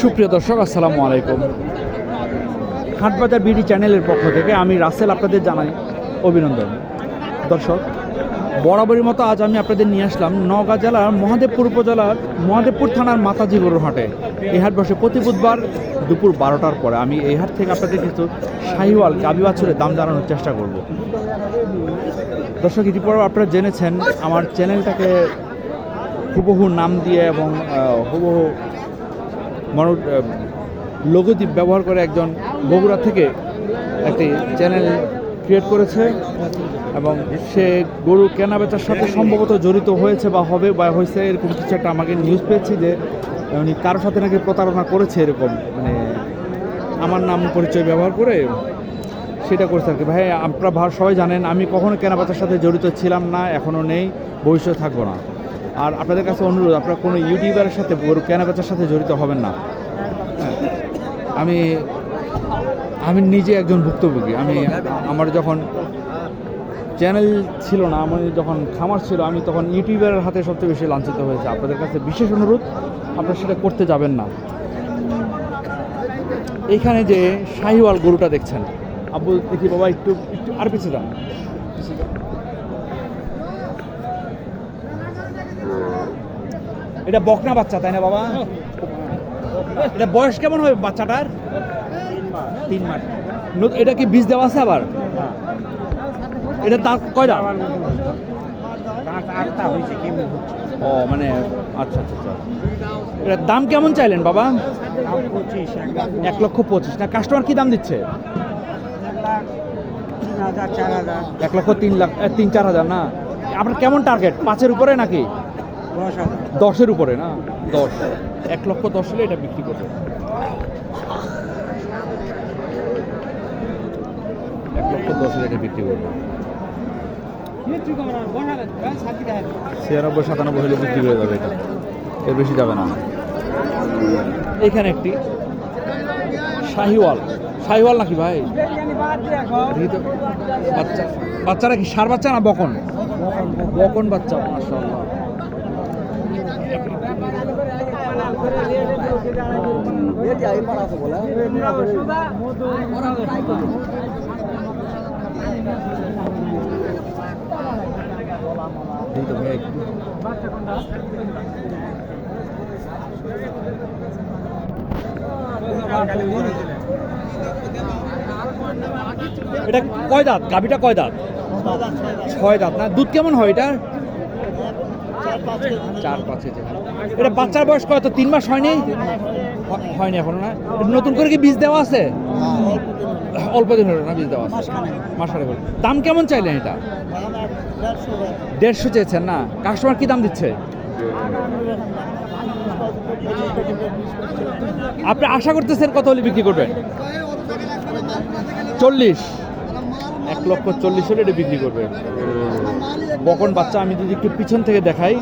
সুপ্রিয় দর্শক, আসসালামু আলাইকুম। হাটবাজার বিডি চ্যানেলের পক্ষ থেকে আমি রাসেল আপনাদের জানাই অভিনন্দন। দর্শক বরাবরের মতো আজ আমি আপনাদের নিয়ে আসলাম নওগাঁ জেলার মহাদেবপুর উপজেলার মহাদেবপুর থানার মাতাজি গরুর হাটে। এই হাট বসে প্রতি বুধবার দুপুর বারোটার পরে আমি এই হাট থেকে আপনাদের কিছু শাহিওয়াল গাবি বাছুরের দাম জানানোর চেষ্টা করব। দর্শক, ইতিপূর্বে আপনারা জেনেছেন, আমার চ্যানেলটাকে হুবহু নাম দিয়ে এবং হুবহু মনো লঘুদ্বীপ ব্যবহার করে একজন বগুড়া থেকে একটি চ্যানেল ক্রিয়েট করেছে এবং সে গরু কেনা বেচার সাথে সম্ভবত জড়িত হয়েছে বা হবে বা হয়েছে এরকম কিছু একটা আমাকে নিউজ পেয়েছি যে উনি কারোর সাথে নাকি প্রতারণা করেছে এরকম মানে আমার নাম পরিচয় ব্যবহার করে সেটা করছে আর কি। ভাই, আপনারা সবাই জানেন, আমি কখনো কেনাবেচার সাথে জড়িত ছিলাম না এখনও নেই ভবিষ্যৎ থাকব না। আর আপনাদের কাছে অনুরোধ, আপনারা কোনো ইউটিউবারের সাথে, গরু কেনাবেচার সাথে জড়িত হবেন না। আমি আমি নিজে একজন ভুক্তভোগী। আমি, আমার যখন চ্যানেল ছিল না, আমার যখন খামার ছিল, আমি তখন ইউটিউবারের হাতে সবচেয়ে বেশি লাঞ্ছিত হয়েছে। আপনাদের কাছে বিশেষ অনুরোধ, আপনারা সেটা করতে যাবেন না। এইখানে যে শাহিওয়াল গরুটা দেখছেন, আব্বু দেখি, বাবা, একটু একটু আর পিছিয়ে যান। এটা বকনা বাচ্চা, তাই না বাবা? এটা বয়স কেমন হবে বাচ্চাটার? তিন মাস। এটা কি বীজ দেওয়া আছে আবার? এটা দাঁত কয়টা? ও মানে আচ্ছা আচ্ছা আচ্ছা। এটার দাম কেমন চাইলেন বাবা? এক লক্ষ পঁচিশ। না কাস্টমার কি দাম দিচ্ছে? এক লক্ষ তিন লাখ তিন, চার হাজার, না? আপনার কেমন টার্গেট পাঁচের উপরে নাকি? দশের উপরে না? দশ। এক লক্ষ দশ হলে এটা বিক্রি করবে। এক লক্ষ দশ হলে এটা বিক্রি করবে। ছিয়ানব্বই, সাতানব্বই হলে বিক্রি করে যাবে এটা। এর বেশি যাবে না। এখানে একটি শাহিওয়াল। শাহিওয়াল নাকি ভাই। বাচ্চা বাচ্চারা কি সার বাচ্চা না বকন? বকন বাচ্চা, মাশাআল্লাহ এই তো ভাই একটু এটা কয় দাঁত? গাভিটা কয় দাঁত? ছয় দাঁত না? দুধ কেমন হয় এটা চার পাঁচ কেজি। এটা বাচ্চার বয়স কত? তিন মাস হয়নি? হয়নি এখনও না? নতুন করে কি বীজ দেওয়া আছে? অল্প দিন হলো না বীজ দেওয়া আছে? মাসারে বলে দাম কেমন চাইলেন এটা? দেড়শো চেয়েছেন না? কাস্টমার কি দাম দিচ্ছে? আপনি আশা করতেছেন কত হলে বিক্রি করবেন? চল্লিশ। এক লক্ষ চল্লিশ হলে এটা বিক্রি করবে বকন বাচ্চা, আমি যদি একটু পিছন থেকে দেখাই।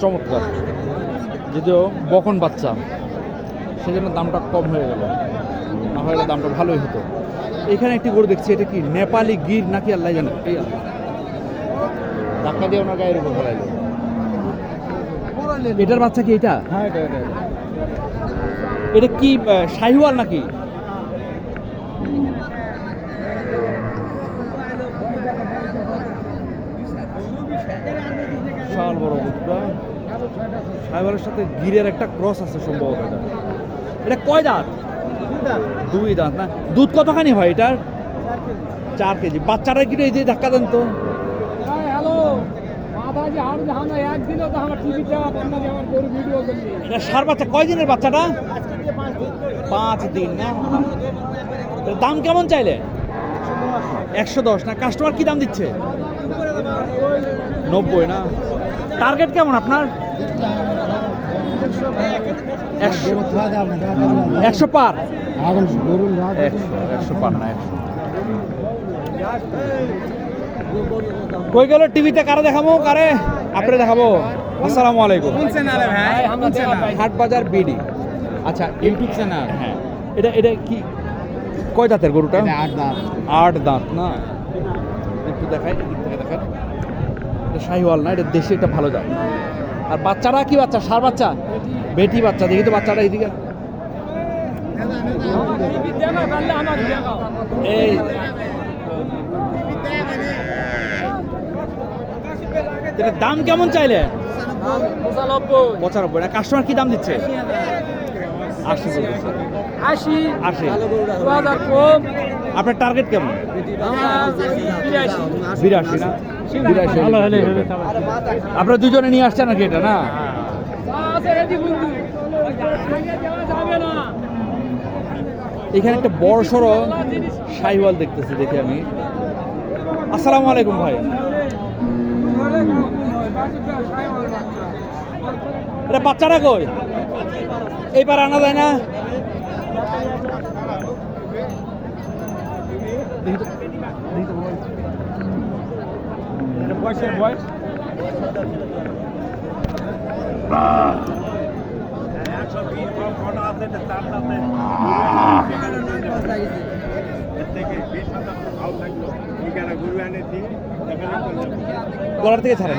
চমৎকার। যদিও বকন বাচ্চা, সেজন্য দামটা কম হয়ে গেল। না হলে দামটা ভালোই হতো। এখানে একটি গরু দেখছি, এটা কি নেপালি গির নাকি আল্লাহ জানে? এই আল্লাহ। ধাক্কা দিয়ে ওনার গায়ের উপর ফেলাইলো। এটার বাচ্চা কি এটা? হ্যাঁ এটা এটা এটা। কি শাহিওয়াল নাকি? বিশাল বড় দুধটা শাহিওয়ালের সাথে গিরের একটা ক্রস আছে সম্ভবত এটা। এটা কয় দাঁত? দুই দাঁত না? দুধ কতখানি হয় এটার? চার কেজি। বাচ্চাটা কি এই যে ধাক্কা দেন তো হ্যালো মাতাজি হাড় দেখানো একদিন তো আমার টিভিতে আপনাদের আমার গরু ভিডিও করছি এটা সার বাচ্চা কয় দিনের বাচ্চাটা? পাঁচ দিন না? দাম কেমন চাইলে? একশো দশ। না কাস্টমার কি দাম দিচ্ছে? নব্বই না? টার্গেট কেমন আপনার? একশো পার? একশো একশো পার না, একশো। কই গেল টিভিতে কারে দেখাবো? কারে? আপনি দেখাবো? আসসালামু আলাইকুম। কোন চ্যানেলে ভাই? হাট বাজার বিডি। আচ্ছা ইউটিউব চ্যানেল হ্যাঁ। এটা এটা কি কয় দাঁতের গরুটা? আট দাম আট দাঁত না? একটু দেখাই এদিক থেকে দেখান। এটা শাহিওয়াল না এটা দেশে এটা ভালো জাত। আর বাচ্চারা কি বাচ্চা? সার বাচ্চা? বেটি বাচ্চা দেখি তো বাচ্চাটা এইদিকে এই এটার দাম কেমন চাইলে? পঁচানব্বই। না কাস্টমার কি দাম দিচ্ছে? আশি। আশি। আশি। আপনার টার্গেট কেমন? বিরাশি না? বিরাশি। আপনারা দুজনে নিয়ে আসছেন নাকি এটা না? এখানে একটা বড় সড়ো সাইওয়াল দেখতেছি দেখি আমি। আসসালামু আলাইকুম ভাই। এটা বাচ্চারা কই? এইবার আনা যায় না? দেখি তো- দেখি তো বাবা। বয়সের বয়স গলার থেকে ছাড়েন।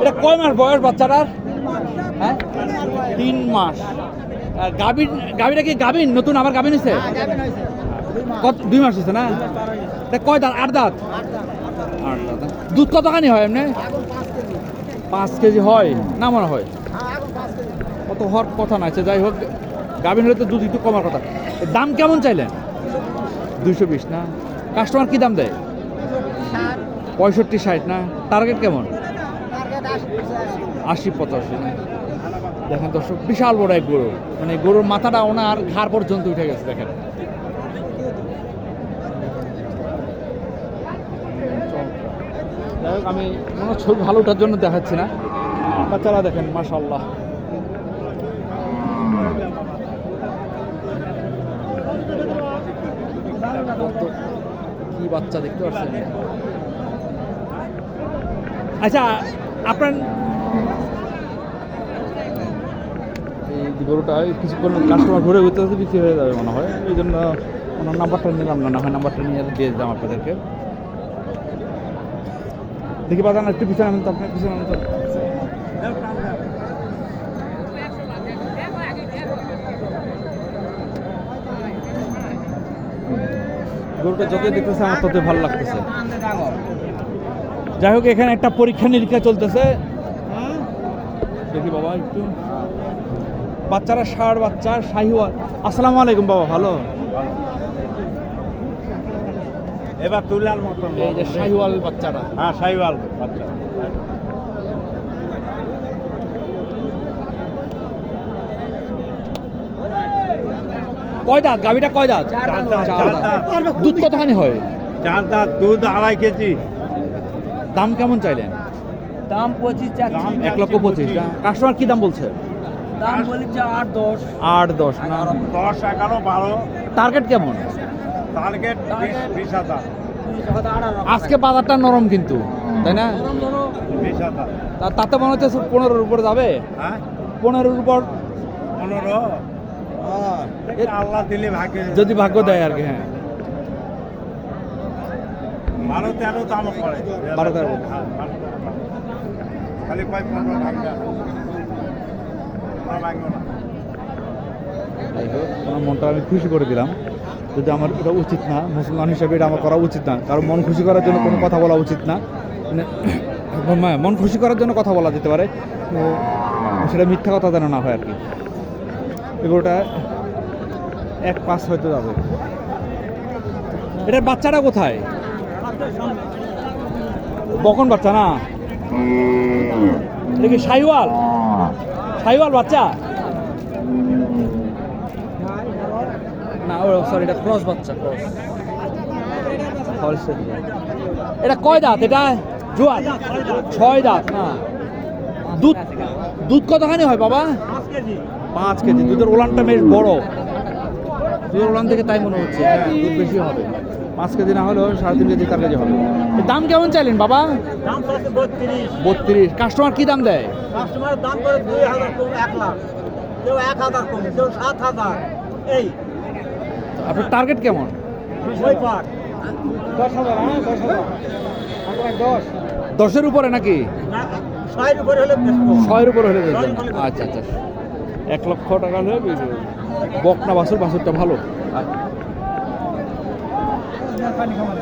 এটা কয় মাস বয়স বাচ্চাটার? হ্যাঁ? তিন মাস। আর গাভীর গাভীটা কি গাভীর? নতুন? আবার গাভীর হয়েছে? কত দুই মাস হয়েছে না? এটা কয় দাঁত? আট দাঁত? আট দাঁত? দুধ কতখানি হয় এমনি? পাঁচ কেজি। হয়? না মনে হয়। কত হওয়ার কথা না আছে যাই হোক। গাভীর হলে তো দুধ একটু কমার কথা। দাম কেমন চাইলেন? দুইশো বিশ না। কাস্টমার কি দাম দেয়? পঁয়ষট্টি ষাট না? টার্গেট কেমন? আশি পঁচাশি না? দেখেন দর্শক বিশাল বড় এক গরু। মানে গরুর মাথাটা ওনার ঘাড় পর্যন্ত উঠে গেছে দেখেন। যাই হোক আমি কোনো ছবি ভালো ওঠার জন্য দেখাচ্ছি না। বাচ্চারা দেখেন মাশাল্লাহ কত কি বাচ্চা দেখতে পাচ্ছেন। আচ্ছা আপনার এই যে গরুটা কিছুক্ষণ কাস্টমার ঘুরে ঘুরতে ঘুরতে বিক্রি হয়ে যাবে মনে হয়। এই জন্য ওনার নাম্বারটা নিলাম না না হয় নাম্বারটা নিয়ে দিয়ে দিলাম আপনাদেরকে। দেখি বাজান একটু পিছনে আনেন তো আপনার পিছনে আনেন তো। গরুটা যত দেখতেছে আমার তত ভালো লাগতেছে। যাই হোক এখানে একটা পরীক্ষা নিরীক্ষা চলতেছে। দেখি বাবা একটু। বাচ্চারা ষাট বাচ্চা শাহিওয়াল। আসসালামু আলাইকুম বাবা ভালো? এবার তুলার মতন এই যে শাহিওয়াল বাচ্চারা হ্যাঁ সাইওয়াল আচ্ছা কয় দাঁত? গাভিটা কয় দাঁত। দুধ কতখানি হয়? চার দাঁত দুধ আড়াই কেজি। দাম কেমন চাইলেন? দাম পঁচিশ এক লক্ষ পঁচিশ। কাস্টমার কি দাম বলছে? দাম বলি যে আট দশ। আট দশ না? দশ এগারো বারো। টার্গেট কেমন? টার্গেট বিশ বিশ হাজার। আজকে বাজারটা নরম কিন্তু তাই না? তাতে মনে হচ্ছে পনেরোর উপর যাবে? হ্যাঁ? পনেরোর উপর পনেরো। আল্লাহ। দিলে ভাগ্যে যদি ভাগ্য দেয় আর কি হ্যাঁ। বারো তেরো দাম পড়ে। বারো তেরো। হ্যাঁ। খালি কয় পনেরো ভাঙবে না। না ভাঙবে না যাই হোক আমার মনটা আমি খুশি করে দিলাম। যদি আমার এটা উচিত না মুসলমান হিসেবে এটা আমার করা উচিত না। কারণ মন খুশি করার জন্য কোনো কথা বলা উচিত না। মানে মন খুশি করার জন্য কথা বলা যেতে পারে। সেটা মিথ্যা কথা যেন না হয় আর কি। এগুলোটা এক পাস হয়তো যাবে। এটার বাচ্চাটা কোথায়? বকন বাচ্চা না? এটা কি সাইওয়াল? সাইওয়াল বাচ্চা? না, ও সরি এটা ক্রস বাচ্চা, ক্রস। এটা কয় দাঁত? এটা জোয়ার? ছয় দাঁত, না। দুধ দুধ কতখানি হয়, বাবা? পাঁচ কেজি দুধের ওলানটা বেশ বড়। দুধের ওলান থেকে তাই মনে হচ্ছে হ্যাঁ দুধ বেশি হবে। পাঁচ কেজি না হলেও সাড়ে তিন কেজি চার কেজি হবে। দাম কেমন চাইলেন বাবা? বত্রিশ। কাস্টমার কি দাম দেয়? কাস্টমারের দাম করে দুই হাজার কম এক লাখ। কেউ এক হাজার কম কেউ সাত হাজার। এই। আপনার টার্গেট কেমন? দশ হাজার হ্যাঁ দশ দশের উপরে নাকি? ছয়ের উপরে হলে ছয়ের উপরে হলে। আচ্ছা আচ্ছা। এক লক্ষ টাকা হলে। বকনা বাসুর বাসুরটা ভালো পানি খাওয়া